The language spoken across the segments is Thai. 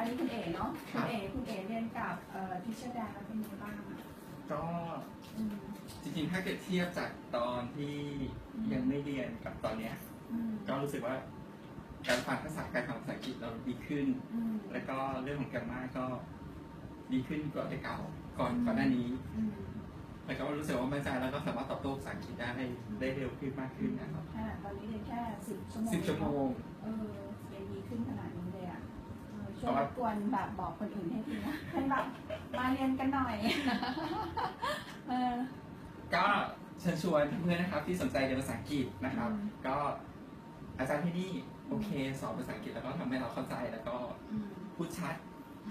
อันนี้คุณเอ๋เนาะครัคุณบเอ๋คุณเอ๋เรียนกับเอ่อทิชเชอร์แดนแล้วเป็นยังไงบ้างอะก็อืมจริงๆ ถ้าเกิดเทียบจากตอนที่ยังไม่เรียนกับตอนเนี้ย อืมก็รู้สึกว่าการฟังภาษาการฟังภาษาอังกฤษเราดีขึ้น อืมแล้วก็เรื่องของแกรมมาก็ดีขึ้นกว่าแต่เก่าก่อนก่อนหน้านี้ อืมแล้วก็รู้สึกว่ามั่นใจแล้วก็สามารถตอบโต้ภาษาอังกฤษได้ได้เร็วขึ้นมากขึ้นนะครับขนาดตอนนี้เรียนแค่สิบชั่วโมงสิบชั่วโมง เออยังดีขึ้นขนาดนี้เลยอะเออ ช่วยเพราะว่ารบกวนแบบบอกคนอื่นให้ทีนะให้แบบมาเรียนกันหน่อยเออ ก็เชิญชวนเพื่อนๆนะครับ ที่สนใจเรียนภาษาอังกฤษนะครับ อืม ก็อาจารย์ที่นี่โอเคสอนภาษาอังกฤษแล้วก็ทำให้เราเข้าใจแล้วก็อืมพูดชัด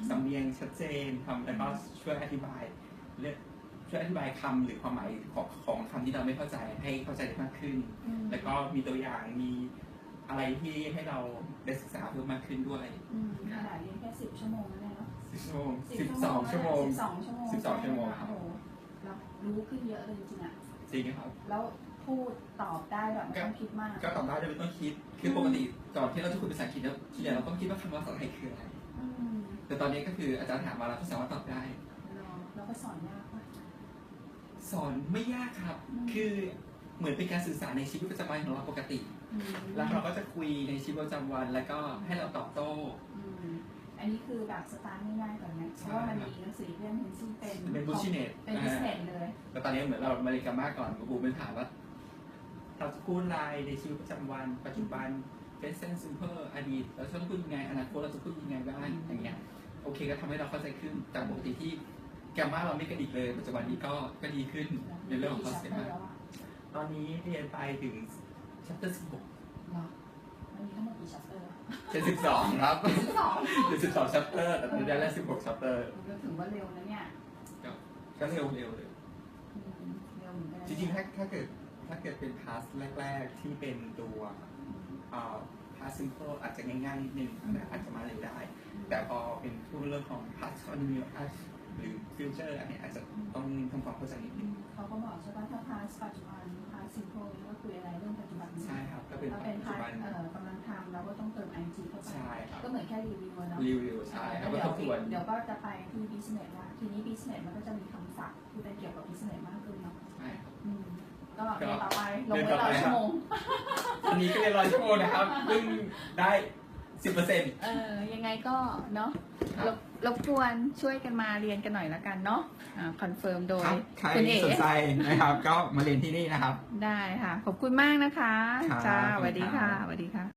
สำเนียงชัดเจนทำแล้วก็ช่วยอธิบายเรื่องช่วยอธิบายคำหรือความหมายของของคำที่เราไม่เข้าใจให้เข้าใจได้มากขึ้น อืมแล้วก็มีตัวอย่างมี อะไรที่ให้เราได้ศึกษาเพิ่มมากขึ้นด้วยอืมขนาดเรียนแค่สิบชั่วโมงนั่นเองเนาะสิบชั่วโมงสิบสองชั่วโมง สิบสองชั่วโมงสิบสองชั่วโมงครับ โอ้โหเรารู้ขึ้นเยอะเลยจริงๆอะจริงครับ แล้วพูดตอบได้แบบไม่ต้องคิดมาก ก็ตอบได้โดยไม่ต้องคิด คือปกติก่อนที่เราจะคุยภาษาอังกฤษแล้วทีเดียวเราต้องคิดว่าคำว่าภาษาไทยคืออะไร อืมแต่ตอนนี้ก็คืออาจารย์ถามมาเราก็สามารถตอบได้ เราเราก็สอนยากว่ะ สอนไม่ยากครับ อืม คือ เหมือนเป็นการสื่อสารในชีวิตประจำวันของเราปกติอืมแล้วเราก็จะคุยในชีวิตประจำวัน แล้วก็ให้เราตอบโต้อืมอันนี้คือแบบสตาร์ทง่ายๆก่อนนะเพราะว่ามันมีหนังสือเรื่องหนึงที่เป็นเป็นบูชิเนตเป็นบิสเนสเลยแต่ตอนนี้เหมือนเรามาเรียนกันมากก่อนบูเป็นถามว่าเราจะพูดอะไรในชีวิตประจำวัน ปัจจุบันเป็นเซนซิมเพอร์อดีตเราจะต้องพูดยังไงอนาคตเราจะพูดยังไงบ้างอย่างเงี้ยโอเคก็ทำให้เราเข้าใจขึ้นจากปกติที่แกรมมาเราไม่กระดิกเลย ปัจจุบันนี้ก็ก็ดีขึ้นในเรื่องของคอนเซ็ปต์มากแล้วอะ ตอนนี้เรียนไปถึง chapter 16เหรอมันมีทั้งหมดกี่ชัปเตอร์อะเป็น12ครับสิบสองเป็น12 chapter แต่ตอนนี้ได้แล้ว16 chapter ก็ถือว่าเร็วนะเนี่ยก็เร็วเร็วเลย อืมเร็วเหมือนกันนะจริงๆถ้าถ้าเกิดถ้าเกิดเป็นพาสแรก ๆ ที่เป็นตัวพาสซิมเพิลอาจจะง่ายๆนิดนึงนะอาจจะมาเร็วได้ แต่พอเป็นพูดเรื่องของพาสคอนนิวอัส หรือฟิวเจอร์อันนี้อาจจะต้องทำความเข้าใจนิดนึงเขาก็บอกใช่ป่ะถ้า past ปัจจุบัน past simple ก็คุยอะไรเรื่องปัจจุบันใช่ครับก็เป็นถ้าปัเป็นจจุ past บันเอ่อกำลังทำเราก็ต้องเติม ing เข้าไปใช่ครับก็เหมือนแค่รีวิวอะเนาะรีวิวใช่ครับเดี๋ก็ยวทบทวนเดี๋ยวก็จะไปที่ business ละทีนี้ business มันก็จะมีคำศัพท์ที่เป็นเกี่ยวกับ business มากขึ้นเนาะใช่ครับอืมก็ก็เรียนต่อไปลงเรียนไว้ต่อร้ไปอยครับชั่วโมงอันนี้ก็เรียนร้อยชั่วโมงนะครับเพิ่งได้ สิบเปอร์เซ็นต์เออยังไงก็เนาะครับรบรบกวนช่วยกันมาเรียนกันหน่อยละกันเนาะอ่าคอนเฟิร์มโดยครับใครคุณเอ๋สนใจนะครับ ก็มาเรียนที่นี่นะครับ ได้ค่ะ ขอบคุณมากนะคะครับจ้าขอบคุณสวัสดีค่ะครับสวัสดีค่ะ